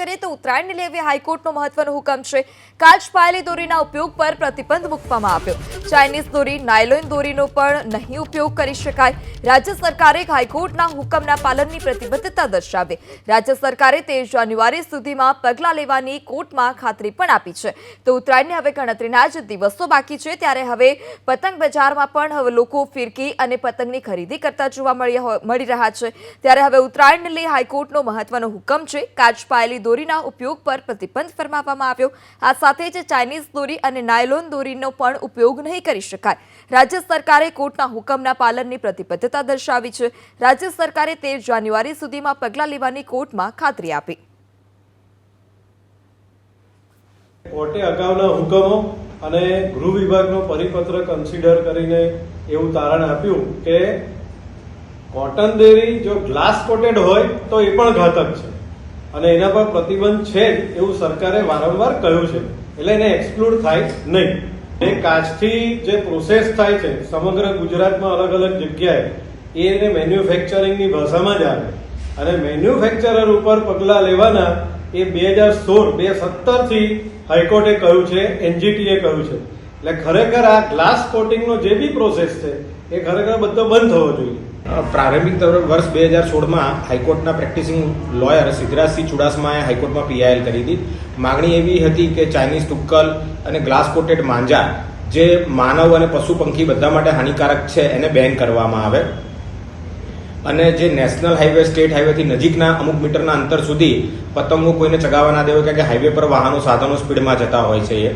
કરીએ તો ઉત્તરાયણને લેવી હાઈકોર્ટનો મહત્વનો હુકમ છે. કાચ પાયેલી દોરીના ઉપયોગ પર પ્રતિબંધ મૂકવામાં આવ્યો. ચાઇનીઝ દોરી, નાયલોન દોરીનો પણ નહીં ઉપયોગ કરી શકાય. રાજ્ય સરકારે હાઈકોર્ટના હુકમના પાલનની પ્રતિબદ્ધતા દર્શાવી. રાજ્ય સરકારે તે જાન્યુઆરી સુધીમાં પગલાં લેવાની કોર્ટમાં ખાતરી પણ આપી છે. તો ઉત્તરાયણની હવે ગણતરીના જ દિવસો બાકી છે. ત્યારે હવે પતંગ બજારમાં પણ હવે લોકો ફિરકી અને પતંગની ખરીદી કરતા જોવા મળી રહ્યા છે. ત્યારે હવે ઉત્તરાયણને લઈ હાઈકોર્ટનો મહત્વનો હુકમ છે. કાચ પાયેલી દોરીના ઉપયોગ પર પ્રતિબંધ ફરમાવવામાં આવ્યો. આ સાથે જ ચાઇનીઝ દોરી અને નાયલોન દોરીનો પણ ઉપયોગ નહીં કરી શકાય. રાજ્ય સરકારે કોર્ટના હુકમના પાલનની પ્રતિબદ્ધતા દર્શાવી છે. રાજ્ય સરકારે તેર જાન્યુઆરી સુધીમાં પગલાં લેવાની કોર્ટમાં ખાતરી આપી. કોર્ટે અગાઉના હુકમો અને ગૃહ વિભાગનો પરિપત્ર કન્સિડર કરીને એવું તારણ આપ્યું કે કોટન દેરી જો ગ્લાસ કોટેડ હોય તો એ પણ ઘાતક છે. અને એના પર પ્રતિબંધ છે એવું સરકારે વારંવાર કહ્યું છે. એટલે એને એક્સક્લુડ થાય નહીં. એ કાચથી જે પ્રોસેસ થાય છે, સમગ્ર ગુજરાતમાં અલગ અલગ જગ્યાએ, એ એને મેન્યુફેક્ચરિંગની ભાષામાં જ આવે. અને મેન્યુફેક્ચરર ઉપર પગલાં લેવાના એ બે હજાર સોળ, બે સત્તરથી હાઈકોર્ટે કહ્યું છે, એનજીટીએ કહ્યું છે. એટલે ખરેખર આ ગ્લાસ કોટિંગનો જે બી પ્રોસેસ છે, એ ખરેખર બધો બંધ થવો જોઈએ. પ્રારંભિક વર્ષ બે હજાર સોળમાં હાઈકોર્ટના પ્રેક્ટિસિંગ લોયર સિદ્ધરાજસિંહ ચુડાસમાએ હાઈકોર્ટમાં પીઆઈએલ કરી હતી. માગણી એવી હતી કે ચાઇનીઝ તુક્કલ અને ગ્લાસ કોટેડ માંજા જે માનવ અને પશુ પંખી બધા માટે હાનિકારક છે, એને બેન કરવામાં આવે. અને જે નેશનલ હાઈવે, સ્ટેટ હાઈવેથી નજીકના અમુક મીટરના અંતર સુધી પતંગો કોઈને ચગાવવા ના દેવો કે હાઈવે પર વાહનો સાધનો સ્પીડમાં જતા હોય છે એ.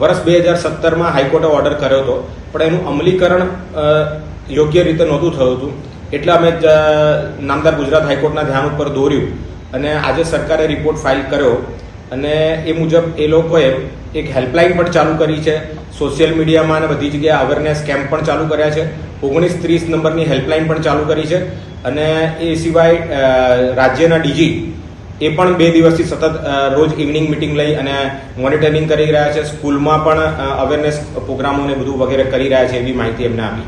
વર્ષ બે હજાર સત્તરમાં હાઈકોર્ટે ઓર્ડર કર્યો હતો, પણ એનું અમલીકરણ યોગ્ય રીતે નહોતું થયું હતું. એટલે અમે નામદાર ગુજરાત હાઈકોર્ટના ધ્યાન ઉપર દોર્યું અને આજે સરકારે રિપોર્ટ ફાઇલ કર્યો. અને એ મુજબ એ લોકોએ એક હેલ્પલાઇન પણ ચાલુ કરી છે. સોશિયલ મીડિયામાં અને બધી જગ્યાએ અવેરનેસ કેમ્પ પણ ચાલુ કર્યા છે. ઓગણીસ ત્રીસ નંબરની હેલ્પલાઇન પણ ચાલુ કરી છે. અને એ સિવાય રાજ્યના ડીજી એ પણ બે દિવસથી સતત રોજ ઇવનિંગ મિટિંગ લઈ અને મોનિટરિંગ કરી રહ્યા છે. સ્કૂલમાં પણ અવેરનેસ પ્રોગ્રામો ને બધું વગેરે કરી રહ્યા છે એવી માહિતી એમને આપી.